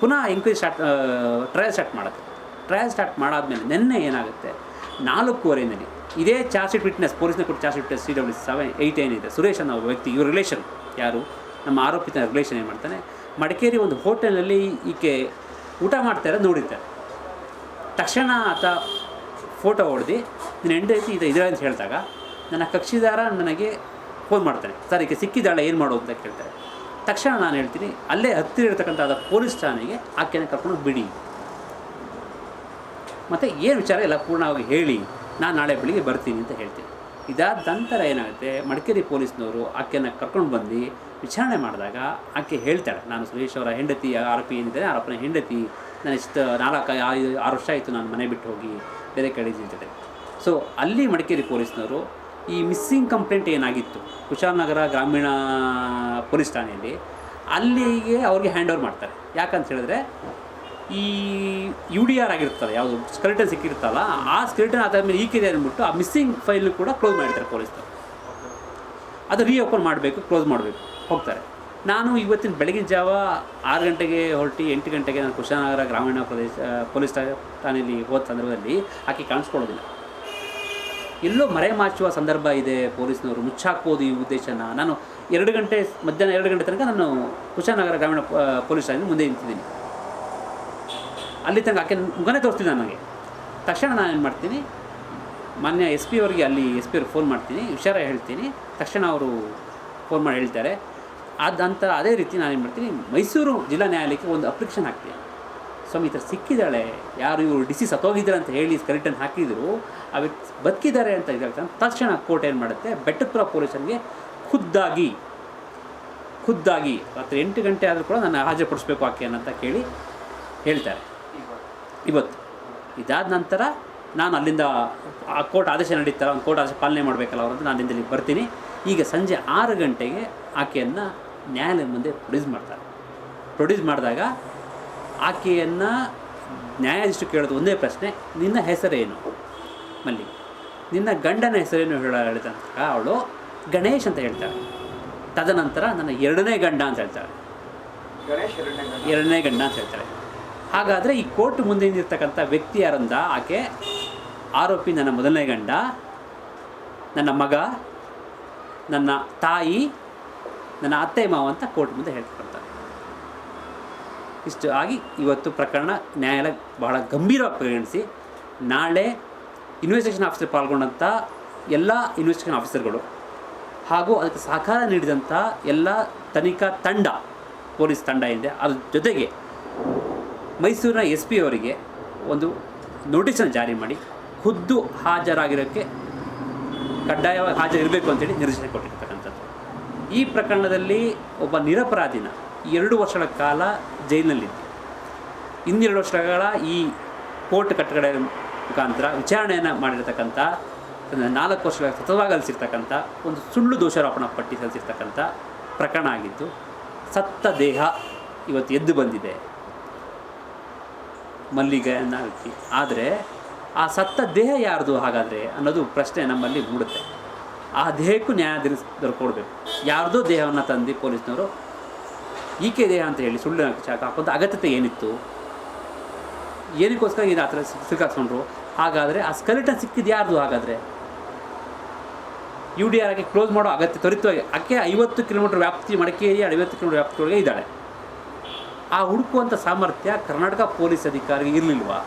ಪುನಃ enquiry start trial start ಮಾಡುತ್ತೆ. Trial start ಮಾಡಾದ್ಮೇಲೆ ನಿನ್ನೆ ಏನಾಗುತ್ತೆ? ನಾಲ್ಕೂವರೆಯಲ್ಲಿ ಇದೇ ಚಾರ್ಜ್ ಶೀಟ್ ವಿಟ್ನೆಸ್ ಪೊಲೀಸ್ನ ಕೊಟ್ಟು charge sheet C W seven eight ಏನಿದೆ? ಸುರೇಶ್ ಅನ್ನೋ ವ್ಯಕ್ತಿ, ಇವ್ರ ರಿಲೇಷನ್ ಯಾರು? ನಮ್ಮ ಆರೋಪಿತ ರಿಲೇಷನ್ ಏನು ಮಾಡ್ತಾನೆ? ಮಡಿಕೇರಿ ಒಂದು ಹೋಟೆಲ್ನಲ್ಲಿ ಈಕೆ ಊಟ ಮಾಡ್ತಾ ಇರೋದು ನೋಡಿರ್ತಾರೆ ತಕ್ಷಣ ಆತ ಫೋಟೋ ಹೊಡೆದು ನಿನ್ನ ಹೆಂಡತಿ ಇದು ಇದೆ ಅಂತ ಹೇಳಿದಾಗ, ನನ್ನ ಕಕ್ಷಿದಾರ ನನಗೆ ಫೋನ್ ಮಾಡ್ತಾನೆ. ಸರ್ ಈಗ ಸಿಕ್ಕಿದ್ದಾಳೆ, ಏನು ಮಾಡೋದು ಅಂತ ಕೇಳ್ತಾರೆ. ತಕ್ಷಣ ನಾನು ಹೇಳ್ತೀನಿ, ಅಲ್ಲೇ ಹತ್ತಿರ ಇರತಕ್ಕಂಥ ಪೊಲೀಸ್ ಠಾಣೆಗೆ ಆಕೆನ ಕರ್ಕೊಂಡು ಬಿಡಿ. ಮತ್ತು ಏನು ವಿಚಾರ ಎಲ್ಲ ಪೂರ್ಣವಾಗಿ ಹೇಳಿ, ನಾನು ನಾಳೆ ಬೆಳಿಗ್ಗೆ ಬರ್ತೀನಿ ಅಂತ ಹೇಳ್ತೀನಿ. ಇದಾದ ನಂತರ ಏನಾಗುತ್ತೆ, ಮಡಿಕೇರಿ ಪೊಲೀಸ್ನವರು ಆಕೆನ ಕರ್ಕೊಂಡು ಬಂದು ವಿಚಾರಣೆ ಮಾಡಿದಾಗ ಆಕೆ ಹೇಳ್ತಾಳೆ, ನಾನು ಸುರೇಶ್ ಅವರ ಹೆಂಡತಿ, ಆರೋಪಿ ಏನಿದೆ ಆರೋಪನ ಹೆಂಡತಿ ನಾನು ಇಷ್ಟು ನಾಲ್ಕು ಆರು ವರ್ಷ ಆಯಿತು, ನಾನು ಮನೆ ಬಿಟ್ಟು ಹೋಗಿ ಬೇರೆ ಕಡೆ ಇದ್ದಿದ್ದೆ ಸೊ ಅಲ್ಲಿ ಮಡಿಕೇರಿ ಪೊಲೀಸ್ನವರು ಈ ಮಿಸ್ಸಿಂಗ್ ಕಂಪ್ಲೇಂಟ್ ಏನಾಗಿತ್ತು? ಕುಶಾಲನಗರ ಗ್ರಾಮೀಣ ಪೊಲೀಸ್ ಠಾಣೆಯಲ್ಲಿ ಅಲ್ಲಿಗೆ ಅವ್ರಿಗೆ ಹ್ಯಾಂಡ್ ಓವರ್ ಮಾಡ್ತಾರೆ. ಯಾಕಂತ ಹೇಳಿದ್ರೆ ಈ ಯು ಡಿ ಆರ್ ಆಗಿರ್ತದೆ, ಯಾವುದು ಸ್ಕೆಲಿಟನ್ ಸಿಕ್ಕಿರ್ತಲ್ಲ ಆ ಸ್ಕೆಲಿಟನ್ ಆದಮೇಲೆ ಈಕಿದೆ ಅಂದ್ಬಿಟ್ಟು ಆ ಮಿಸ್ಸಿಂಗ್ ಫೈಲ್ ಕೂಡ ಕ್ಲೋಸ್ ಮಾಡಿರ್ತಾರೆ ಪೊಲೀಸ್ನವರು ಅದು ರೀಓಪನ್ ಮಾಡಬೇಕು ಕ್ಲೋಸ್ ಮಾಡಬೇಕು, ಹೋಗ್ತಾರೆ. ನಾನು ಇವತ್ತಿನ ಬೆಳಗಿನ ಜಾವ ಆರು ಗಂಟೆಗೆ ಹೊರಟಿ, ಎಂಟು ಗಂಟೆಗೆ ನಾನು ಕುಶಾನಗರ ಗ್ರಾಮೀಣ ಪ್ರದೇಶ, ಪೊಲೀಸ್ ಠಾಣೆಯಲ್ಲಿ ಹೋದ ಸಂದರ್ಭದಲ್ಲಿ ಆಕೆ ಕಾಣಿಸ್ಕೊಳ್ಳೋದಿಲ್ಲ. ಎಲ್ಲೋ ಮರೆಮಾಚುವ ಸಂದರ್ಭ ಇದೆ ಪೊಲೀಸ್ನವರು ಮುಚ್ಚಾಕ್ಬೋದು ಈ ಉದ್ದೇಶನ. ನಾನು ಎರಡು ಗಂಟೆ, ಮಧ್ಯಾಹ್ನ ಎರಡು ಗಂಟೆ ತನಕ ನಾನು ಕುಶಾನಗರ ಗ್ರಾಮೀಣ ಪೊಲೀಸ್ ಠಾಣೆ ಮುಂದೆ ನಿಂತಿದ್ದೀನಿ. ಅಲ್ಲಿ ತನಕ ಆಕೆ ಮುಖನೇ ತೋರಿಸ್ತಿದ್ದೆ ನನಗೆ ತಕ್ಷಣ ನಾನು ಏನು ಮಾಡ್ತೀನಿ, ಮಾನ್ಯ ಎಸ್ ಪಿ ಅವರಿಗೆ ಅಲ್ಲಿ ಎಸ್ ಪಿ ಅವ್ರಿಗೆ ಫೋನ್ ಮಾಡ್ತೀನಿ ವಿಚಾರ ಹೇಳ್ತೀನಿ. ತಕ್ಷಣ ಅವರು ಫೋನ್ ಮಾಡಿ ಹೇಳ್ತಾರೆ. ಅದಂತ ಅದೇ ರೀತಿ ನಾನು ಏನು ಮಾಡ್ತೀನಿ, ಮೈಸೂರು ಜಿಲ್ಲಾ ನ್ಯಾಯಾಲಯಕ್ಕೆ ಒಂದು ಅಪ್ಲಿಕೇಶನ್ ಹಾಕ್ತೀನಿ. ಸ್ವಾಮಿ ಸಿಕ್ಕಿದ್ದಾಳೆ. ಯಾರು ಇವರು ಡಿಸಿ ಸತ್ತೋಗಿದ್ದಾರೆ ಅಂತ ಹೇಳಿ ಸ್ಕೆಲಿಟನ್ ಹಾಕಿದ್ರು. ಆ ವ್ಯಕ್ತಿ ಬದುಕಿದ್ದಾರೆ ಅಂತ ಇದಾಗ್ತದೆ ತಕ್ಷಣ ಕೋರ್ಟ್ ಏನು ಮಾಡುತ್ತೆ? ಬೆಟ್ಟಪುರ ಪೊಲೀಸರಿಗೆ ಖುದ್ದಾಗಿ ಖುದ್ದಾಗಿ ರಾತ್ರಿ ಎಂಟು ಗಂಟೆ ಆದರೂ ಕೂಡ ನಾನು ಹಾಜರುಪಡಿಸ್ಬೇಕು ಆಕೆ ಅಂತ ಕೇಳಿ ಹೇಳ್ತಾರೆ. ಇವತ್ತು. ಇದಾದ ನಂತರ ನಾನು ಅಲ್ಲಿಂದ ಆ ಕೋರ್ಟ್ ಆದೇಶ ನಡೀತಾರೆ ಒಂದು ಕೋರ್ಟ್ ಆದೇಶ ಪಾಲನೆ ಮಾಡಬೇಕಲ್ಲ ಅವರಂತ ನಾನು ಇಲ್ಲಿಗೆ ಬರ್ತೀನಿ. ಈಗ ಸಂಜೆ ಆರು ಗಂಟೆಗೆ ಆಕೆಯನ್ನು ನ್ಯಾಯಾಲಯದ ಮುಂದೆ ಪ್ರೊಡ್ಯೂಸ್ ಮಾಡ್ತಾರೆ. ಪ್ರೊಡ್ಯೂಸ್ ಮಾಡಿದಾಗ ಆಕೆಯನ್ನು ನ್ಯಾಯಾಧೀಶರು ಕೇಳೋದು ಒಂದೇ ಪ್ರಶ್ನೆ ನಿನ್ನ ಹೆಸರೇನು? ಮಲ್ಲಿ ನಿನ್ನ ಗಂಡನ ಹೆಸರೇನು ಹೇಳ ಹೇಳಿದಂತ ಅವಳು ಗಣೇಶ್ ಅಂತ ಹೇಳ್ತಾಳೆ. ತದನಂತರ ನನ್ನ ಎರಡನೇ ಗಂಡ ಅಂತ ಹೇಳ್ತಾಳೆ. ಗಣೇಶ್ ಎರಡನೇ ಗಂಡ. ಎರಡನೇ ಗಂಡ ಅಂತ ಹೇಳ್ತಾರೆ ಹಾಗಾದರೆ ಈ ಕೋರ್ಟ್ ಮುಂದೆ ನಿಂತಿರ್ತಕ್ಕಂಥ ವ್ಯಕ್ತಿ ಯಾರಂದ? ಆಕೆ ಆರೋಪಿ ನನ್ನ ಮೊದಲನೇ ಗಂಡ ನನ್ನ ಮಗ ನನ್ನ ತಾಯಿ ನನ್ನ ಅತ್ತೆ ಮಾವ ಅಂತ ಕೋರ್ಟ್ ಮುಂದೆ ಹೇಳ್ಕೊಳ್ತಾರೆ ಇಷ್ಟು ಆಗಿ ಇವತ್ತು ಪ್ರಕರಣ ನ್ಯಾಯಾಲಯ ಬಹಳ ಗಂಭೀರವಾಗಿ ಪರಿಗಣಿಸಿ, ನಾಳೆ ಇನ್ವೆಸ್ಟಿಗೇಷನ್ ಆಫೀಸರ್ ಪಾಲ್ಗೊಂಡಂಥ ಎಲ್ಲ ಇನ್ವೆಸ್ಟಿಗೇಷನ್ ಆಫೀಸರ್ಗಳು ಹಾಗೂ ಅದಕ್ಕೆ ಸಹಕಾರ ನೀಡಿದಂಥ ಎಲ್ಲ ತನಿಖಾ ತಂಡ, ಪೊಲೀಸ್ ತಂಡ ಇದೆ. ಅದ್ರ ಜೊತೆಗೆ ಮೈಸೂರಿನ ಎಸ್ ಪಿ ಅವರಿಗೆ ಒಂದು ನೋಟಿಸನ್ನು ಜಾರಿ ಮಾಡಿ, ಖುದ್ದು ಹಾಜರಾಗಿರೋಕ್ಕೆ ಕಡ್ಡಾಯವಾಗಿ ಹಾಜರಿರಬೇಕು ಅಂತೇಳಿ ನಿರ್ದೇಶನ ಕೊಟ್ಟಿರ್ತಕ್ಕಂಥದ್ದು. ಈ ಪ್ರಕರಣದಲ್ಲಿ ಒಬ್ಬ ನಿರಪರಾಧಿನ ಎರಡು ವರ್ಷಗಳ ಕಾಲ ಜೈಲಿನಲ್ಲಿದ್ದು. ಇನ್ನೆರಡು ವರ್ಷಗಳ ಈ ಕೋರ್ಟ್ ಕಟ್ಟಡ ಮುಖಾಂತರ ವಿಚಾರಣೆಯನ್ನು ಮಾಡಿರ್ತಕ್ಕಂಥ, ನಾಲ್ಕು ವರ್ಷಗಳ ಸತತವಾಗಿ ಅಲಿಸಿರ್ತಕ್ಕಂಥ ಒಂದು ಸುಳ್ಳು ದೋಷಾರೋಪಣ ಪಟ್ಟಿ ಸಲ್ಲಿಸಿರ್ತಕ್ಕಂಥ ಪ್ರಕರಣ ಆಗಿದ್ದು, ಸತ್ತ ದೇಹ ಇವತ್ತು ಎದ್ದು ಬಂದಿದೆ. ಮಲ್ಲಿಗೆ ಅನ್ನೋ ವ್ಯಕ್ತಿ ಆದರೆ ಆ ಸತ್ತ ದೇಹ ಯಾರ್ದು ಹಾಗಾದರೆ ಅನ್ನೋದು ಪ್ರಶ್ನೆ ನಮ್ಮಲ್ಲಿ ಮೂಡುತ್ತೆ. ಆ ದೇಹಕ್ಕೂ ನ್ಯಾಯ ದೊರಕೊಡ್ಬೇಕು ಯಾರ್ದೋ ದೇಹವನ್ನು ತಂದು ಪೊಲೀಸ್ನವರು ಈಕೆ ಇದೆಯಾ ಅಂತ ಹೇಳಿ ಸುಳ್ಳು ಹಾಕೊಂಡು ಅಗತ್ಯತೆ ಏನಿತ್ತು? ಏನಕ್ಕೋಸ್ಕರ ಇದು ಆ ಥರ ಸಿಕ್- ಸಿಕ್ಕಾಕ್ಸ್ಕೊಂಡ್ರು? ಹಾಗಾದರೆ ಆ ಸ್ಕೆಲಿಟನ್ ಸಿಕ್ಕಿದ್ದು ಯಾರ್ದು ಹಾಗಾದರೆ? ಯು ಡಿ ಆರ್ ಆಗಿ ಕ್ಲೋಸ್ ಮಾಡೋ ಅಗತ್ಯ ತ್ವರಿತವಾಗಿ ಆಕೆ ಐವತ್ತು ಕಿಲೋಮೀಟರ್ ವ್ಯಾಪ್ತಿ, ಮಡಿಕೇರಿ ಐವತ್ತು ಕಿಲೋಮೀಟರ್ ವ್ಯಾಪ್ತಿಯೊಳಗೆ ಇದ್ದಾಳೆ. ಆ ಹುಡುಕುವಂಥ ಸಾಮರ್ಥ್ಯ ಕರ್ನಾಟಕ ಪೊಲೀಸ್ ಅಧಿಕಾರಿಗೆ ಇರಲಿಲ್ವಾ?